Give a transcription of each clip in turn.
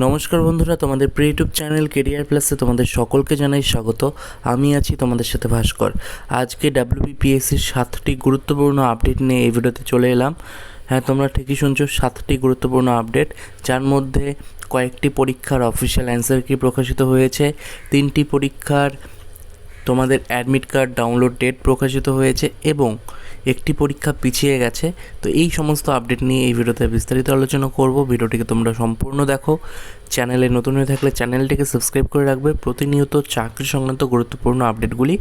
নমস্কার বন্ধুরা, তোমাদের প্রি ইউটিউব চ্যানেল কেরিয়ার প্লাসে তোমাদের সকলকে জানাই স্বাগত। আমি আছি তোমাদের সাথে ভাস্কর। আজকে ডাব্লিউবিপিএসসির সাতটি গুরুত্বপূর্ণ আপডেট নিয়ে এই ভিডিওতে চলে এলাম। হ্যাঁ তোমরা ঠিকই শুনছো, সাতটি গুরুত্বপূর্ণ আপডেট। যার মধ্যে কয়েকটি পরীক্ষার অফিসিয়াল অ্যান্সার কি প্রকাশিত হয়েছে, তিনটি পরীক্ষার তোমাদের অ্যাডমিট কার্ড ডাউনলোড ডেট প্রকাশিত হয়েছে এবং একটি পরীক্ষা পিছিয়ে গেছে। তো এই সমস্ত আপডেট নিয়ে এই ভিডিওতে বিস্তারিত আলোচনা করব। ভিডিওটিকে তোমরা সম্পূর্ণ দেখো। চ্যানেলে নতুন হয়ে থাকলে চ্যানেলটিকে সাবস্ক্রাইব করে রাখবে। প্রতিনিয়ত চাকরি সংক্রান্ত গুরুত্বপূর্ণ আপডেটগুলি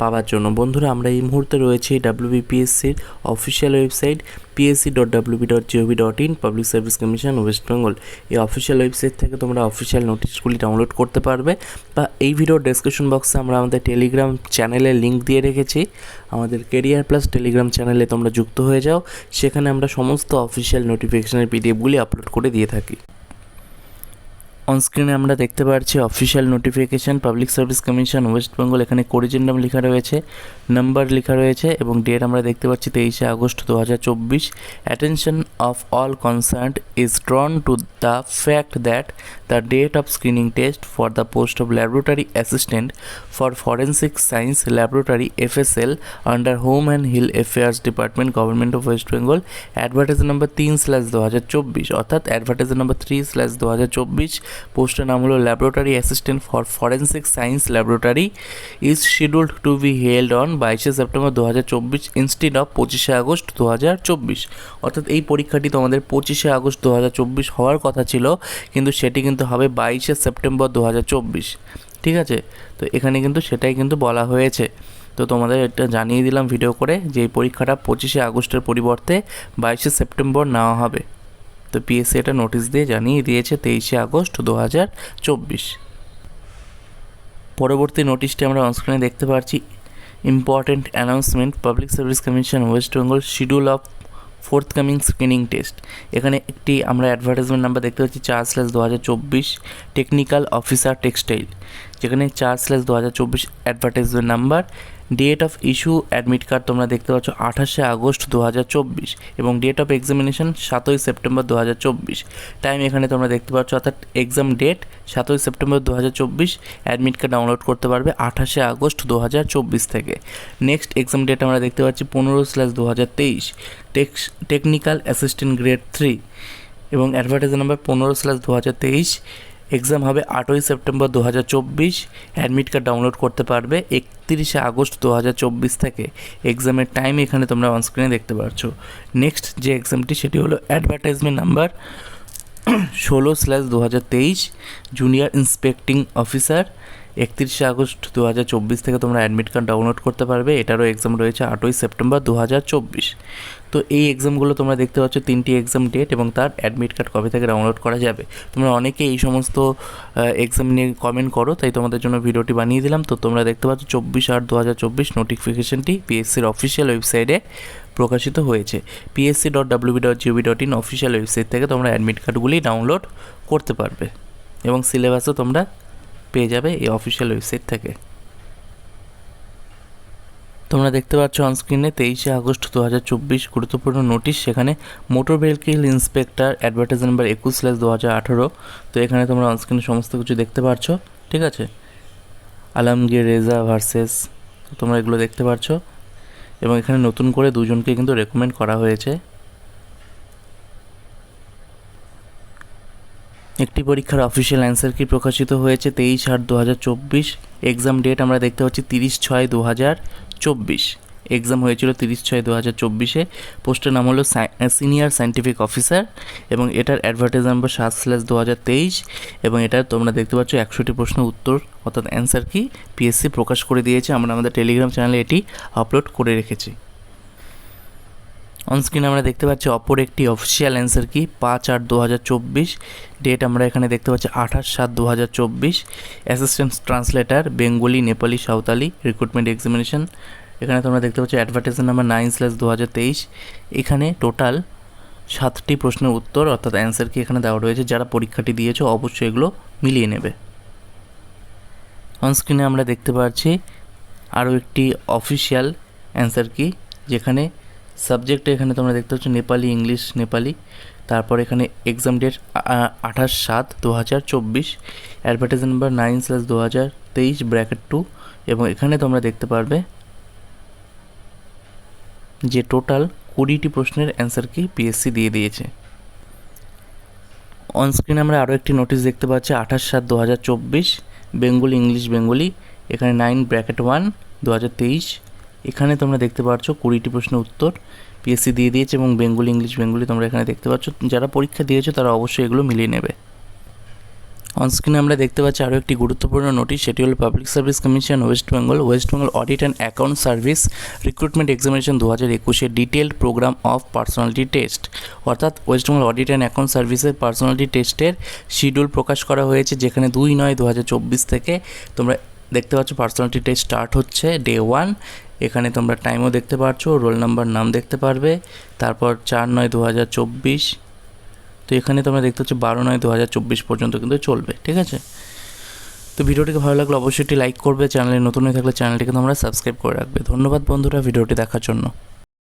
পাওয়ার জন্য। বন্ধুরা, আমরা এই মুহূর্তে রয়েছি ডাব্লিউবিপিএসসির official website PSC dot WB dot G O V dot in public service commission West Bengal এই অফিসিয়াল ওয়েবসাইট থেকে তোমরা অফিসিয়াল নোটিশগুলি ডাউনলোড করতে পারবে বা এই ভিডিওর ডেসক্রিপশন বক্সে আমরা আমাদের টেলিগ্রাম চ্যানেলের লিঙ্ক দিয়ে রেখেছি। আমাদের কেরিয়ার প্লাস টেলিগ্রাম চ্যানেলে তোমরা যুক্ত হয়ে যাও। সেখানে আমরা সমস্ত অফিসিয়াল নোটিফিকেশনের পিডিএফগুলি আপলোড করে দিয়ে থাকি। অনস্ক্রিনে আমরা দেখতে পাচ্ছি official notification public service commission West Bengal এখানে কোরিজেন্ডাম লেখা রয়েছে নাম্বার লেখা রয়েছে এবং ডেট আমরা দেখতে পাচ্ছি তেইশে আগস্ট দু হাজার চব্বিশ attention of all concern is drawn to the fact that the date of screening test for the post of laboratory assistant for forensic science laboratory FSL under home and hill affairs department government of West Bengal advertise number তিন slash দু হাজার চব্বিশ অর্থাৎ advertise number three slash দু হাজার চব্বিশ পোস্টের নাম হলো laboratory assistant for forensic science laboratory is scheduled to be held on বাইশে সেপ্টেম্বর দু হাজার চব্বিশ ইনস্টিড অফ পঁচিশে আগস্ট দু হাজার চব্বিশ। অর্থাৎ এই পরীক্ষাটি তোমাদের পঁচিশে আগস্ট দু চব্বিশ হওয়ার কথা ছিল, কিন্তু সেটি কিন্তু হবে বাইশে সেপ্টেম্বর দু হাজার চব্বিশ। ঠিক আছে? তো এখানে কিন্তু সেটাই কিন্তু বলা হয়েছে। তো তোমাদের এটা জানিয়ে দিলাম ভিডিও করে যে এই পরীক্ষাটা পঁচিশে আগস্টের পরিবর্তে বাইশে সেপ্টেম্বর নেওয়া হবে। তো পিএসসি এটা নোটিশ দিয়ে জানিয়ে দিয়েছে তেইশে আগস্ট দু হাজার চব্বিশ। পরবর্তী নোটিশটি আমরা অনস্ক্রিনে দেখতে পাচ্ছি important announcement public service commission West Bengal schedule of forthcoming screening test এখানে একটি আমরা অ্যাডভার্টাইজমেন্ট নাম্বার দেখতে পাচ্ছি চার স্ল্যাশ দু হাজার চব্বিশ টেকনিক্যাল অফিসার টেক্সটাইল যেখানে চার স্ল্যাশ দু হাজার চব্বিশ advertisement number date of issue admit card তোমরা দেখতে পাচ্ছ আঠাশে আগস্ট দু হাজার চব্বিশ এবং ডেট অফ এক্সামিনেশন সাতই সেপ্টেম্বর দু হাজার চব্বিশ টাইম এখানে তোমরা দেখতে পাচ্ছ অর্থাৎ এক্সাম ডেট সাতই সেপ্টেম্বর দু হাজার চব্বিশ অ্যাডমিট কার্ড ডাউনলোড করতে পারবে আঠাশে আগস্ট দু হাজার চব্বিশ থেকে। নেক্সট এক্সাম ডেট আমরা দেখতে পাচ্ছি পনেরো স্ল্যাশ দু টেকনিক্যাল অ্যাসিস্ট্যান্ট গ্রেড থ্রি এবং অ্যাডভার্টাইজ নাম্বার পনেরো স্ল্যাশ দু হাজার তেইশ। এক্সাম হবে আটই সেপ্টেম্বর দু হাজার চব্বিশ। অ্যাডমিট কার্ড ডাউনলোড করতে পারবে একত্রিশে আগস্ট দু হাজার চব্বিশ থেকে। এক্সামের টাইম এখানে তোমরা অনস্ক্রিনে দেখতে পাচ্ছ নেক্সট যে এক্সামটি সেটি হলো অ্যাডভার্টাইজমেন্ট নাম্বার ষোলো স্ল্যাশ দু হাজার তেইশ জুনিয়র ইন্সপেক্টিং অফিসার একত্রিশে আগস্ট দু হাজার চব্বিশ থেকে তোমরা অ্যাডমিট কার্ড ডাউনলোড করতে পারবে। এটারও এক্সাম রয়েছে আটই সেপ্টেম্বর দু হাজার চব্বিশ। তো এই এক্সামগুলো তোমরা দেখতে পাচ্ছ তিনটি এক্সাম ডেট এবং তার অ্যাডমিট কার্ড কবে থেকে ডাউনলোড করা যাবে। তোমরা অনেকে এই সমস্ত এক্সাম নিয়ে কমেন্ট করো, তাই তোমাদের জন্য ভিডিওটি বানিয়ে দিলাম। তো তোমরা দেখতে পাচ্ছ চব্বিশ আট দু হাজার চব্বিশ নোটিফিকেশনটি পিএসসির অফিসিয়াল ওয়েবসাইটে প্রকাশিত হয়েছে। PSC dot WB dot G O V dot in official website থেকে তোমরা অ্যাডমিট কার্ডগুলি ডাউনলোড করতে পারবে। এবং সিলেবাসও তোমরা পেয়ে যাবে এই অফিসিয়াল ওয়েবসাইট থেকে। তোমরা দেখতে পাচ্ছ অনস্ক্রিনে তেইশে আগস্ট দু হাজার চব্বিশ গুরুত্বপূর্ণ নোটিশ সেখানে motor vehicle inspector advertise number একুশ স্ল্যাশ দু হাজার আঠেরো। তো এখানে তোমরা অনস্ক্রিনে সমস্ত কিছু দেখতে পাচ্ছ, ঠিক আছে? আলমগীর, রেজা ভার্সেস তোমরা এগুলো দেখতে পাচ্ছ। এবং এখানে নতুন করে দুজনকে কিন্তু রেকমেন্ড করা হয়েছে। একটি পরীক্ষার অফিসিয়াল অ্যান্সার কি প্রকাশিত হয়েছে? তেইশ আট দু হাজার চব্বিশ। এক্সাম ডেট আমরা দেখতে পাচ্ছি তিরিশ ছয় দু হাজার চব্বিশ। এক্সাম হয়েছিল তিরিশ ছয় দু হাজার চব্বিশে। পোস্টের নাম হলো সিনিয়র সায়েন্টিফিক অফিসার এবং এটার অ্যাডভার্টাইজ নাম্বার সাত স্ল্যাশ দু হাজার তেইশ এবং এটার তোমরা দেখতে পাচ্ছ একশোটি প্রশ্ন উত্তর, অর্থাৎ অ্যান্সার কি? পিএসসি প্রকাশ করে দিয়েছে। আমরা আমাদের টেলিগ্রাম চ্যানেলে এটি আপলোড করে রেখেছি। অনস্ক্রিনে আমরা দেখতে পাচ্ছি অপর একটি অফিসিয়াল অ্যান্সার কি? পাঁচ আট দু হাজার চব্বিশ। ডেট আমরা এখানে দেখতে পাচ্ছি আঠাশ সাত দু হাজার চব্বিশ। Assistant translator Bengali Nepali Santhali recruitment examination এখানে তোমরা দেখতে পাচ্ছ অ্যাডভার্টাইজার নাম্বার নাইন স্ল্যাশ দু হাজার তেইশ। এখানে টোটাল সাতটি প্রশ্নের উত্তর, অর্থাৎ অ্যান্সার কি এখানে দেওয়া রয়েছে। যারা পরীক্ষাটি দিয়েছ, অবশ্যই এগুলো মিলিয়ে নেবে। অনস্ক্রিনে আমরা দেখতে পাচ্ছি আরও একটি অফিসিয়াল অ্যান্সার কি? যেখানে সাবজেক্টে এখানে তোমরা দেখতে পাচ্ছ নেপালি, ইংলিশ, নেপালি। তারপর এখানে এক্সাম ডেট আঠাশ সাত দু হাজার চব্বিশ। অ্যাডভার্টাইজ নাম্বার নাইন স্ল্যাশ দু হাজার তেইশ ব্র্যাকেট টু এবং এখানে তোমরা দেখতে পারবে যে টোটাল কুড়িটি প্রশ্নের অ্যান্সার কি পিএসসি দিয়ে দিয়েছে। অন স্ক্রিনে আমরা আরও একটি নোটিশ দেখতে পাচ্ছি, আঠাশ সাত দু হাজার চব্বিশ বেঙ্গলি ইংলিশ বেঙ্গলি এখানে নাইন ব্র্যাকেট ওয়ান দু হাজার তেইশ। এখানে তোমরা দেখতে পাচ্ছ কুড়িটি প্রশ্নের উত্তর পিএসসি দিয়ে দিয়েছে এবং বেঙ্গলি ইংলিশ বেঙ্গলি তোমরা এখানে দেখতে পাচ্ছ। যারা পরীক্ষা দিয়েছ তারা অবশ্যই এগুলো মিলিয়ে নেবে। অনস্ক্রিনে আমরা দেখতে পাচ্ছি আরও একটি গুরুত্বপূর্ণ নোটিশ সেটি হল public service commission West Bengal West Bengal audit and account service recruitment examination দু হাজার একুশে detailed programme of personality test অর্থাৎ West Bengal audit and account সার্ভিসের পার্সোনালিটি টেস্টের শিডিউল প্রকাশ করা হয়েছে, যেখানে দুই নয় দু হাজার চব্বিশ থেকে তোমরা দেখতে পাচ্ছ পার্সোনালিটি টেস্ট স্টার্ট হচ্ছে ডে ওয়ান এখানে তোমরা টাইমও দেখতে পাচ্ছ রোল নাম্বার নাম দেখতে পারবে। তারপর চার নয় দু হাজার চব্বিশ। তো এখানে তোমরা দেখতে পাচ্ছ বারো নয় দু হাজার চব্বিশ পর্যন্ত কিন্তু চলবে, ঠিক আছে? তো ভিডিওটিকে ভালো লাগলে অবশ্যই লাইক করবে, চ্যানেলে নতুন হয়ে থাকলে চ্যানেলটিকে তোমরা সাবস্ক্রাইব করে রাখবে। ধন্যবাদ বন্ধুরা ভিডিওটি দেখার জন্য।